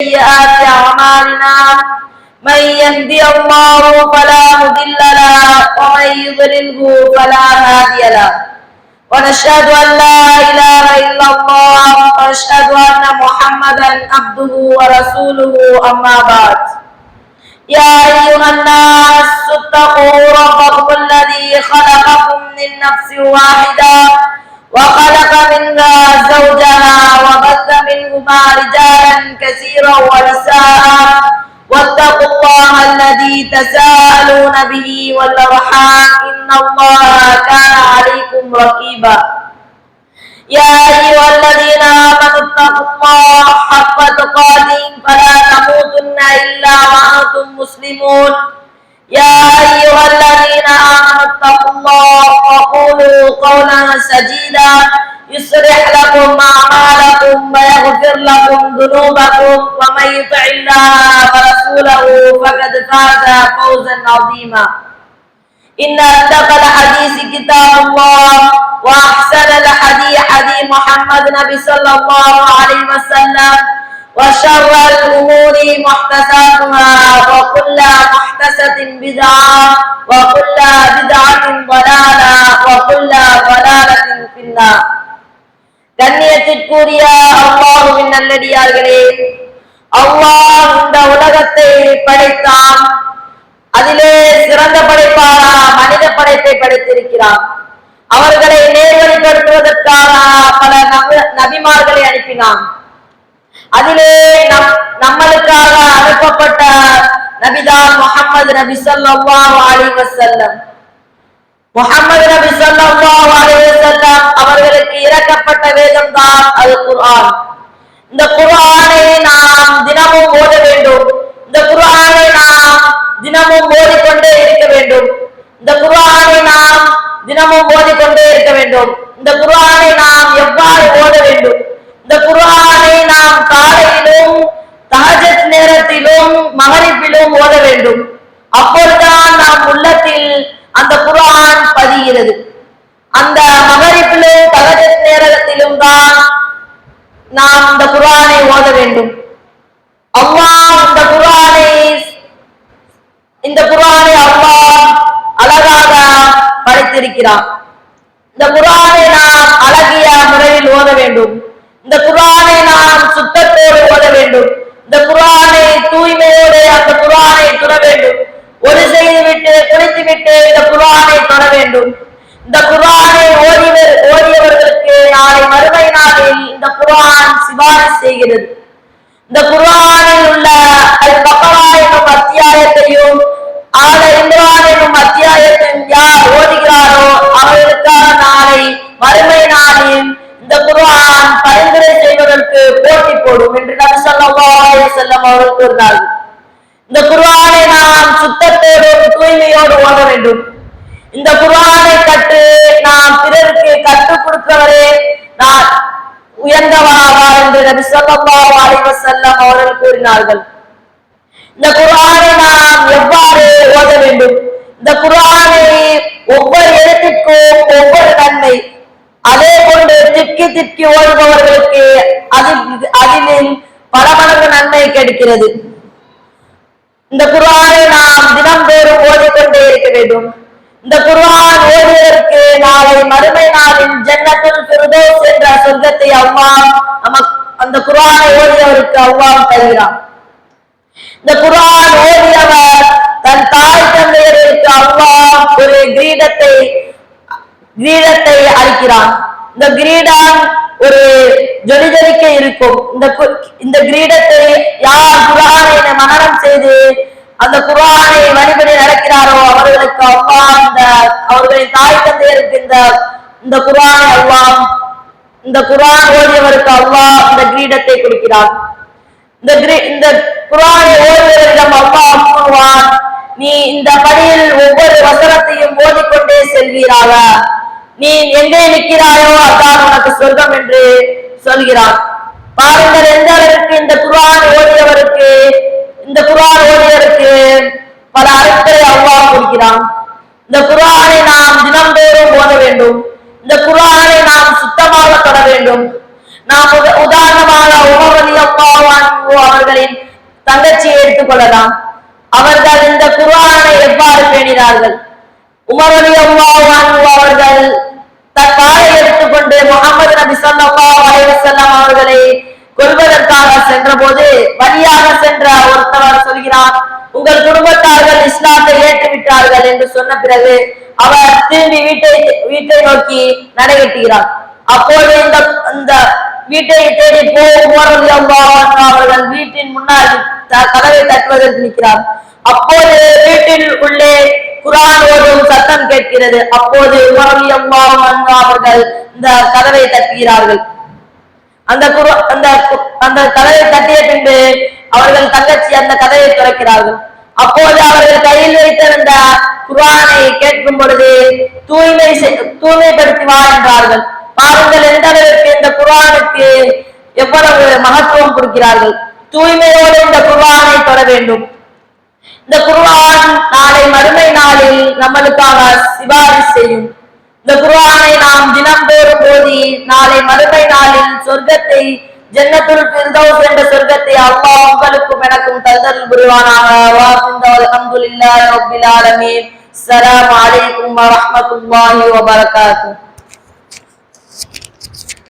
سيئات أعمالنا من يهدي الله فلا مضل له ومن يضلله فلا هادي له. ونشهد أن لا إله إلا الله ونشهد أن محمدا عبده ورسوله أما بعد. يا أيها الناس اتقوا ربكم الذي خلقكم من نفس واحدة وخلق منها زوجها وبث منهما رجالا كثيرا ونساء. واتقوا الله الذي تساءلون به والأرحام. إن الله كان عليكم رقيبا. يا أيها الذين آمنوا اتقوا الله حق تقاته. فلا تموتن إلا وأنتم مسلمون. يا أيها الذين آمنوا اتقوا الله وقولوا قولا سديدا. يصلح لكم أعمالكم ويغفر لكم ذنوبكم ومن يطع الله ورسوله فقد فاز فوزا عظيما. إن أصدق الحديث كتاب الله وأحسن الحديث حديث محمد نبي صلى الله عليه وسلم. وشر الأمور محدثاتها وكل محدثة بدعة وكل بدعة ضلالة وكل ضلالة في النار கண்ணியத்திற்குரிய அல்லாஹுவின் நல்லடியார்களே அல்லாஹ் இந்த உலகத்தை படைத்தான் அதிலே சிறந்த படைப்பாரா மனித படைப்பை படைத்திருக்கிறான் அவர்களை நேர்வழிப்படுத்துவதற்காக பல நபி- நபிமார்களை அனுப்பினான் அதிலே நம் நம்மளுக்காக அனுப்பப்பட்ட நபிதான் முகமது நபி ஸல்லல்லாஹு அலைஹி வஸல்லம். முகமது நபி ஸல்லல்லாஹு அவர்களுக்கு இறக்கப்பட்ட வேதம் தான் அது குர்ஆன். இந்த குர்ஆனை நாம் தினமும் ஓத வேண்டும் இந்த குர்ஆனை நாம் தினமும் ஓதிக்கொண்டே இருக்க வேண்டும் இந்த குர்ஆனை நாம் தினமும் ஓதிக்கொண்டே இருக்க வேண்டும் இந்த குர்ஆனை நாம் எவ்வாறு ஓத வேண்டும் இந்த குர்ஆனை நாம் காலையிலும் தஹஜத் நேரத்திலும் மகரிப்பிலும் ஓத வேண்டும் அப்பொழுதுதான் நாம் உள்ளத்தில் அந்த குர்ஆன் பதிகிறது அந்த மகரிப்பிலும் தகஜ நேரத்திலும் தான் நாம் இந்த குரானை ஓத வேண்டும். அல்லாஹ் இந்த குரானை இந்த குரானை அல்லாஹ் அழகாக படைத்திருக்கிறான். இந்த குரானை நாம் அழகிய முறையில் ஓத வேண்டும். இந்த குரானை நாம் சுத்தத்தோடு ஓத வேண்டும். இந்த குரானை தூய்மையோடு அந்த குரானை தொட வேண்டும். ஒரு செய்து விட்டு குளித்து விட்டு இந்த குரானை தொட வேண்டும். இந்த குரானை ஓதிவர் ஓதியவர்களுக்கு நாளை மறுமை நாளில் இந்த குரான் சிபாரிசு செய்கிறது. இந்த குரானில் உள்ள அல் பக்ரா என்னும் அத்தியாயத்தையும் ஆல இம்ரான் என்னும் அத்தியாயத்தையும் யார் ஓதுகிறாரோ அவர்களுக்காக நாளை மறுமை நாளில் இந்த குருவான் பரிந்துரை செய்வதற்கு போட்டி போடும் என்று நபி ஸல்லல்லாஹு அலைஹி அவர்கள் கூறினார்கள். இந்த குர்ஆனை நாம் சுத்தத்தோடும் தூய்மையோடு ஓட வேண்டும். இந்த குரானை கற்று நாம் பிறருக்கு கற்றுக் கொடுக்கிறவரே நான் உயர்ந்தவராவார் என்று நபி ஸல்லல்லாஹு அலைஹி செல்லம் அவர்கள் கூறினார்கள். இந்த குரானை நாம் எவ்வாறு ஓத வேண்டும்? இந்த குரானை ஒவ்வொரு எழுத்திற்கும் ஒவ்வொரு நன்மை. அதே கொண்டு திக்கி திக்கி ஓடுபவர்களுக்கு அதில் அதிலின் பல மடங்கு நன்மை கிடைக்கிறது. இந்த குரானை நாம் தினம் ஓதிக்கொண்டே இருக்க வேண்டும் இந்த குர்ஆன் ஓதுவதற்கு நாளை மறுமை நாளில் என்ற சொர்க்கத்தை அம்மா நமக்கு அந்த குர்ஆனை ஓடியவருக்கு அவ்வா தருகிறான். இந்த குரான் ஓடியவர் தன் தாய் தந்தையருக்கு அவ்வா ஒரு கிரீடத்தை கிரீடத்தை அளிக்கிறான். இந்த கிரீடம் ஒரு ஜொலிஜொலிக்க இருக்கும். இந்த இந்த கிரீடத்தை யார் குரானை மனனம் செய்து அந்த குரானை வழிபடி நடக்கிறாரோ அவர்களுக்கு அவ்வா இந்த அவர்களின் தாய் தந்தையருக்கு இந்த இந்த குரான் அல்லாஹ் இந்த குரான் ஓதியவருக்கு அல்லாஹ் இந்த கிரீடத்தை கொடுக்கிறார் இந்த இந்த குர்ஆனை ஓதுவரிடம் அல்லாஹ் கூறுவான் நீ இந்த படியில் ஒவ்வொரு வசனத்தையும் ஓதிக்கொண்டே செல்வீராக. நீ எங்கே நிற்கிறாயோ அதான் உனக்கு சொர்க்கம் என்று சொல்கிறான். பாருங்கள் எந்த அளவுக்கு இந்த குரான் ஓதியவருக்கு இந்த குரான் ஓதியவருக்கு பல அர்த்தங்களை அல்லாஹ் கொடுக்கிறான். இந்த குரானை நாம் தினந்தோறும் ஓத வேண்டும் இந்த குரானை நாம் சுத்தமாக தொட வேண்டும். நாம் உத- உதாரணமாக உமர் ரலியல்லாஹு அவர்களின் தங்கச்சியை எடுத்துக்கொள்ளலாம் அவர்கள் இந்த குரானை எவ்வாறு பேணினார்கள்? உமர் அலி அவர்கள் தற்காலை எடுத்துக்கொண்டு முகமது நபி ஸல்லல்லாஹு அலைஹி செல்லம் அவர்களை கொள்வதற்காக சென்ற போது ஏற்றுவிட்டார்கள் என்று சொன்ன பிறகு அவர் திரும்பி வீட்டை வீட்டை நோக்கி நடைபெற்றுகிறார். அப்போது இந்த இந்த வீட்டை தேடி போகும் அவர்கள் வீட்டின் முன்னால் கதவை தட்டுவதற்கு நிற்கிறார். அப்போது வீட்டில் உள்ளே குரான் ஓடும் சத்தம் கேட்கிறது. அப்போது உமரலி அவர்கள் இந்த கதவை தட்டுகிறார்கள். அந்த குரு அந்த கு- அந்த கதவை தட்டிய பின்பு அவர்கள் தங்கச்சி அந்த கதவை திறக்கிறார்கள். அப்போது அவர்கள் கையில் வைத்திருந்த குர்ஆனை கேட்கும் பொழுது தூய்மை தூய்மைப்படுத்தி வா என்றார்கள். பாருங்கள் எந்த அளவிற்கு இந்த குர்ஆனுக்கு எவ்வளவு மகத்துவம் கொடுக்கிறார்கள். தூய்மையோடு இந்த குர்ஆனை தொட வேண்டும். இந்த குர்ஆன் நாளை மறுமை நாளில் நம்மளுக்காக சிபாரிசு செய்யும். இந்த குர்ஆனை நாம் தினம்தோறும் போதி நாளை மறுமை நாளில் சொர்க்கத்தை ஜன்னத்துல் ஃபிர்தௌஸ் என்ற சொர்க்கத்தை அல்லாஹ் உங்களுக்கும் எனக்கும் தந்தல் புரிவானாக. வாஹிந்த அல்ஹம்துலில்லாஹி ரப்பில் ஆலமீன். அஸ்ஸலாமு அலைக்கும் வரஹ்மத்துல்லாஹி வபரகாத்துஹு.